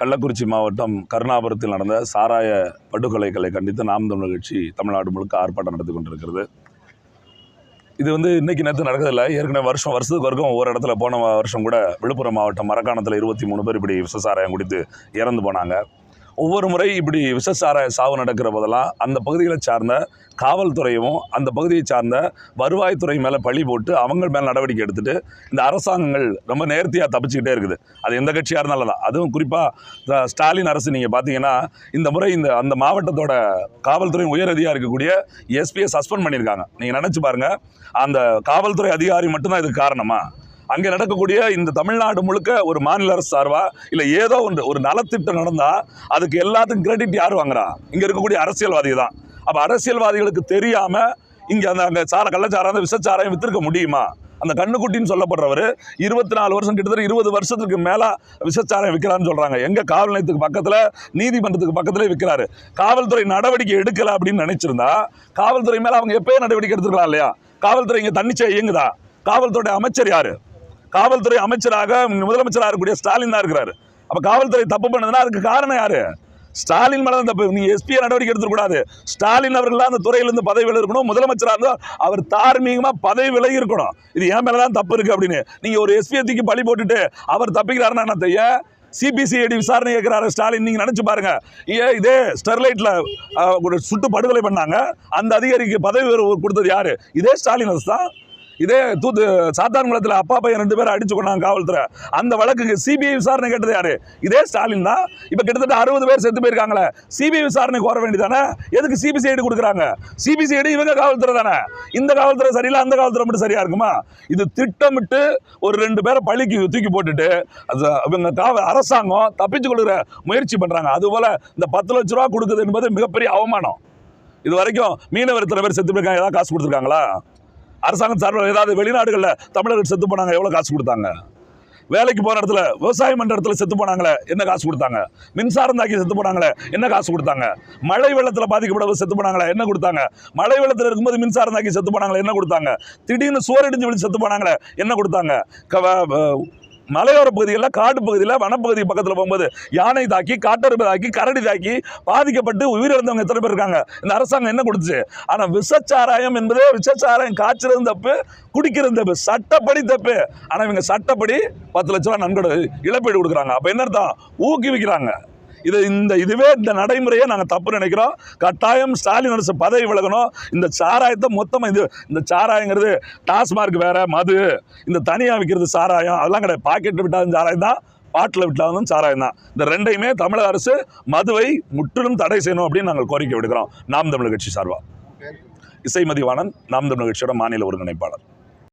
கள்ளக்குறிச்சி மாவட்டம் கருணாபுரத்தில் நடந்த சாராய படுகொலைகளை கண்டித்து நாம் தமிழர் கட்சி தமிழ்நாடு முழுக்க ஆர்ப்பாட்டம் நடத்தி கொண்டிருக்கிறது. இது வந்து இன்றைக்கி நேற்று நடக்கிறதில்ல ஏற்கனவே வருஷம் வருஷத்துக்கு வரைக்கும் ஒவ்வொரு இடத்துல போன வருஷம் கூட விழுப்புரம் மாவட்டம் மரக்காணத்தில் இருபத்தி மூணு பேர் இப்படி விஷசாராயம் குடித்து இறந்து போனாங்க. ஒவ்வொரு முறை இப்படி விஷ சாராய சாவு நடக்கிற போதெல்லாம் அந்த பகுதிகளை சார்ந்த காவல்துறையும் அந்த பகுதியை சார்ந்த வருவாய்த்துறை மேலே பழி போட்டு அவங்க மேலே நடவடிக்கை எடுத்துகிட்டு இந்த அரசாங்கங்கள் ரொம்ப நேர்த்தியாக தப்பிச்சுக்கிட்டே இருக்குது. அது எந்த கட்சியாக இருந்தாலும் தான் அதுவும் குறிப்பாக ஸ்டாலின் அரசு நீங்கள் பார்த்தீங்கன்னா இந்த முறை இந்த அந்த மாவட்டத்தோட காவல்துறை உயர் அதிகாரி இருக்கக்கூடிய எஸ்பியை சஸ்பெண்ட் பண்ணியிருக்காங்க. நீங்கள் நினச்சி பாருங்கள் அந்த காவல்துறை அதிகாரி மட்டும்தான் இதுக்கு காரணமாக அங்கே நடக்கக்கூடிய இந்த தமிழ்நாடு முழுக்க ஒரு மாநில அரசு சார்பா இல்லை ஏதோ ஒன்று ஒரு நலத்திட்டம் நடந்தால் அதுக்கு எல்லாத்துக்கும் கிரெடிட் யார் வாங்குறா? இங்கே இருக்கக்கூடிய அரசியல்வாதி தான் அப்போ அரசியல்வாதிகளுக்கு தெரியாமல் இங்கே அந்த அங்கே சார கள்ளச்சாரம் அந்த விஷச்சாராயம் வித்திருக்க முடியுமா? அந்த கண்ணுக்குட்டின்னு சொல்லப்படுறவர் இருபத்தி நாலு வருஷம் கிட்டத்தட்ட இருபது வருஷத்துக்கு மேலே விஷச்சாரம் விற்கிறான்னு சொல்கிறாங்க எங்கள் காவல் நிலையத்துக்கு பக்கத்தில் நீதிமன்றத்துக்கு பக்கத்திலே விற்கிறாரு காவல்துறை நடவடிக்கை எடுக்கலை அப்படின்னு நினச்சிருந்தா காவல்துறை மேலே அவங்க எப்போயே நடவடிக்கை எடுத்துருக்கலாம் இல்லையா? காவல்துறை இங்கே தன்னிச்சை இயங்குதா? காவல்துறை அமைச்சர் யாரு? காவல்துறை அமைச்சராக முதலமைச்சராக இருக்கக்கூடிய ஸ்டாலின் தான் இருக்கிறாரு. அப்போ காவல்துறை தப்பு பண்ணதுன்னா அதுக்கு காரணம் யாரு? ஸ்டாலின் மேலே தான் தப்பு நீங்கள் எஸ்பியை நடவடிக்கை எடுத்துக்கூடாது ஸ்டாலின் அவர்கள் அந்த துறையிலிருந்து பதவி இருக்கணும் முதலமைச்சராக இருந்தால் அவர் தார்மீகமாக பதவி விலகி இருக்கணும். இது ஏன் மேலே தான் தப்பு இருக்குது அப்படின்னு. நீங்கள் ஒரு எஸ்பியை தூக்கி பழி போட்டுட்டு அவர் தப்பிக்கிறாருன்னா என்ன செய்ய? சிபிசிஐடி விசாரணை கேட்கிறாரு ஸ்டாலின். நீங்கள் நினச்சி பாருங்க. ஏன் இதே ஸ்டெர்லைட்டில் ஒரு சுட்டு படுகொலை பண்ணாங்க. அந்த அதிகாரிக்கு பதவி உயர்வு கொடுத்தது யார்? இதே ஸ்டாலின் அரசு தான். இதே தூத்து சாத்தான்குளத்தில் அப்பா பையன் ரெண்டு பேரும் அடிச்சு கொண்டாங்க காவல்துறை. அந்த வழக்குக்கு சிபிஐ விசாரணை கேட்டது யாரு? இதே ஸ்டாலின் தான். இப்போ கிட்டத்தட்ட அறுபது பேர் செத்து போயிருக்காங்களே. சிபிஐ விசாரணை கோர வேண்டியதானே எதுக்கு சிபிசிஐடி கொடுக்குறாங்க? சிபிசிஐடி இவங்க காவல்துறை தானே? இந்த காவல்துறை சரியில்லை அந்த காவல்துறை மட்டும் சரியா இருக்குமா? இது திட்டமிட்டு ஒரு ரெண்டு பேரை பழிக்கு தூக்கி போட்டுட்டு அது இவங்க காவல் அரசாங்கம் தப்பிச்சு கொடுக்குற முயற்சி பண்றாங்க. அதுபோல இந்த பத்து லட்ச ரூபா கொடுக்குது என்பது மிகப்பெரிய அவமானம். இது வரைக்கும் மீனவர் இத்தனை பேர் செத்து போயிருக்காங்க ஏதாவது காசு கொடுத்துருக்காங்களா? அரசாங்கம் சார்பில் ஏதாவது வெளிநாடுகளில் தமிழர்கள் செத்து போனாங்க எவ்வளோ காசு கொடுத்தாங்க? வேலைக்கு போகிற இடத்துல விவசாயம் பண்ணுற இடத்துல செத்து போனாங்களே என்ன காசு கொடுத்தாங்க? மின்சாரம் தாக்கி செத்து போனாங்களே என்ன காசு கொடுத்தாங்க? மழை வெள்ளத்தில் பாதிக்கப்பட செத்து போனாங்களே என்ன கொடுத்தாங்க? மழை வெள்ளத்தில் இருக்கும்போது மின்சாரம் தாக்கி செத்து போனாங்களே என்ன கொடுத்தாங்க? திடீர்னு சுவர் இடிஞ்சு விழுந்து செத்து போனாங்களே என்ன கொடுத்தாங்க? மலையோர பகுதிகளில் காட்டு பகுதியில் வனப்பகுதி பக்கத்தில் போகும்போது யானை தாக்கி காட்டெருமை தாக்கி கரடி தாக்கி பாதிக்கப்பட்டு உயிரிழந்தவங்க எத்தனை பேர் இருக்காங்க? இந்த அரசாங்கம் என்ன கொடுத்துச்சு? ஆனால் விஷச்சாராயம் என்பதே விஷச்சாராயம் காய்ச்சறது தப்பு குடிக்கிறது தப்பு சட்டப்படி தப்பு. ஆனால் இவங்க சட்டப்படி பத்து லட்ச ரூபா நன்கொடை இழப்பீடு கொடுக்குறாங்க. அப்போ என்ன அர்த்தம்? ஊக்குவிக்கிறாங்க. இது இந்த இதுவே இந்த நடைமுறையை நாங்கள் தப்பு நினைக்கிறோம். கட்டாயம் ஸ்டாலின் அரசு பதவி விலகணும். இந்த சாராயத்தை மொத்தமாக இது இந்த சாராயங்கிறது டாஸ்மார்க் வேறு மது இந்த தனியாக விற்கிறது சாராயம் அதெல்லாம் கிடையாது. பாக்கெட்டில் விட்டாலும் சாராயம் தான் பாட்டில் விட்டாலும் சாராயம் தான். இந்த ரெண்டையுமே தமிழக அரசு மதுவை முற்றிலும் தடை செய்யணும் அப்படின்னு நாங்கள் கோரிக்கை விடுக்கிறோம். நாம் தமிழ் கட்சி சார்பா. இசைமதிவாணன் நாம் தமிழ் கட்சியோட மாநில ஒருங்கிணைப்பாளர்.